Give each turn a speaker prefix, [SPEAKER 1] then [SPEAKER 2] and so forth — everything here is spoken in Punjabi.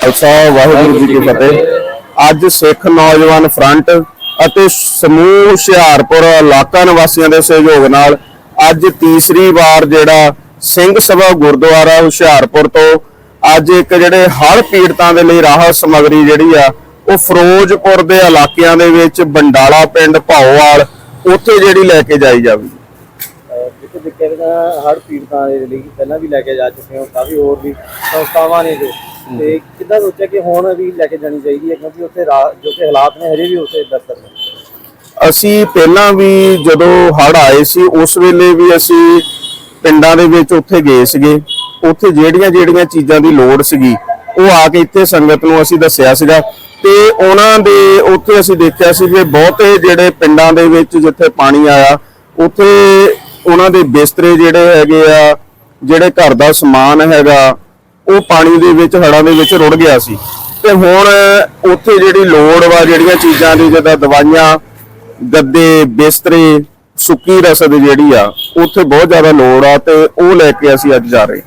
[SPEAKER 1] ਖਾਲਸਾ ਵਾਹਿਗੁਰੂ ਜੀ ਕੀ ਫਤਿਹ। ਅੱਜ ਸਿੱਖ ਨੌਜਵਾਨ ਫਰੰਟ ਅਤੇ ਸਮੂਹ ਹੁਸ਼ਿਆਰਪੁਰ ਇਲਾਕਾ ਨਿਵਾਸੀਆਂ ਦੇ ਸਹਿਯੋਗ ਨਾਲ ਅੱਜ ਤੀਸਰੀ ਵਾਰ ਜਿਹੜਾ ਸਿੰਘ ਸਭਾ ਗੁਰਦੁਆਰਾ ਹੁਸ਼ਿਆਰਪੁਰ ਤੋਂ ਅੱਜ ਇੱਕ ਜਿਹੜੇ ਹੜ੍ਹ ਪੀੜਤਾਂ ਦੇ ਲਈ ਰਾਹਤ ਸਮੱਗਰੀ ਜਿਹੜੀ ਆ ਉਹ ਫਿਰੋਜ਼ਪੁਰ ਦੇ ਇਲਾਕਿਆਂ ਦੇ ਵਿੱਚ ਬੰਡਾਲਾ ਪਿੰਡ ਭਾਓਵਾਲ ਉੱਥੇ ਜਿਹੜੀ ਲੈ ਕੇ ਜਾਈ ਜਾਵੇ।
[SPEAKER 2] ਜਿੱਥੇ ਜਿੱਥੇ ਹੜ ਪੀੜਤਾਂ ਦੇ ਲਈ ਪਹਿਲਾਂ ਵੀ ਲੈ ਕੇ ਜਾ ਚੁੱਕੇ ਹਾਂ ਕਾਫੀ ਹੋਰ ਵੀ ਸੰਸਥਾਵਾਂ ਨੇ ਜੋ। ਤੇ ਕਿੱਦਾਂ ਸੋਚਿਆ ਕਿ ਹੁਣ ਵੀ ਲੈ ਕੇ ਜਾਣੀ ਚਾਹੀਦੀ ਹੈ? ਕਿਉਂਕਿ ਉੱਥੇ ਜੋ ਕਿ ਹਾਲਾਤ ਨੇ ਹਜੇ ਵੀ ਉੱਥੇ ਬਿਹਤਰ ਨੇ।
[SPEAKER 1] ਅਸੀਂ ਪਹਿਲਾਂ ਵੀ ਜਦੋਂ ਹੜ੍ਹ ਆਏ ਸੀ ਉਸ ਵੇਲੇ ਵੀ ਅਸੀਂ ਪਿੰਡਾਂ ਦੇ ਵਿੱਚ ਉੱਥੇ ਗਏ ਸੀਗੇ। ਉੱਥੇ ਜਿਹੜੀਆਂ ਜਿਹੜੀਆਂ ਚੀਜ਼ਾਂ ਦੀ ਲੋੜ ਸੀਗੀ ਉਹ ਆ ਕੇ ਇੱਥੇ ਸੰਗਤ ਨੂੰ ਅਸੀਂ ਦੱਸਿਆ ਸੀਗਾ। ਤੇ ਉਹਨਾਂ ਦੇ ਉੱਥੇ ਅਸੀਂ ਦੇਖਿਆ ਸੀ ਕਿ ਬਹੁਤੇ ਜਿਹੜੇ ਪਿੰਡਾਂ ਦੇ ਵਿੱਚ ਜਿੱਥੇ ਪਾਣੀ ਆਇਆ ਉੱਥੇ ਉਹਨਾਂ ਦੇ ਬਿਸਤਰੇ ਜਿਹੜੇ ਹੈਗੇ ਆ ਜਿਹੜੇ ਘਰ ਦਾ ਸਮਾਨ ਹੈਗਾ ਉਹ ਪਾਣੀ ਦੇ ਵਿੱਚ ਹੜਾਂ ਦੇ ਵਿੱਚ ਰੁੜ ਗਿਆ ਸੀ। ਤੇ ਹੁਣ ਉੱਥੇ ਜਿਹੜੀ ਲੋੜ ਵਾ, ਜਿਹੜੀਆਂ ਚੀਜ਼ਾਂ ਦੀ, ਜਿੱਦਾਂ ਦਵਾਈਆਂ, ਗੱਦੇ, ਬਿਸਤਰੇ, ਸੁੱਕੀ ਰਸਦ ਜਿਹੜੀ ਆ, ਉੱਥੇ ਬਹੁਤ ਜ਼ਿਆਦਾ ਲੋੜ ਆ ਤੇ ਉਹ ਲੈ ਕੇ ਅਸੀਂ ਅੱਜ ਜਾ ਰਹੇ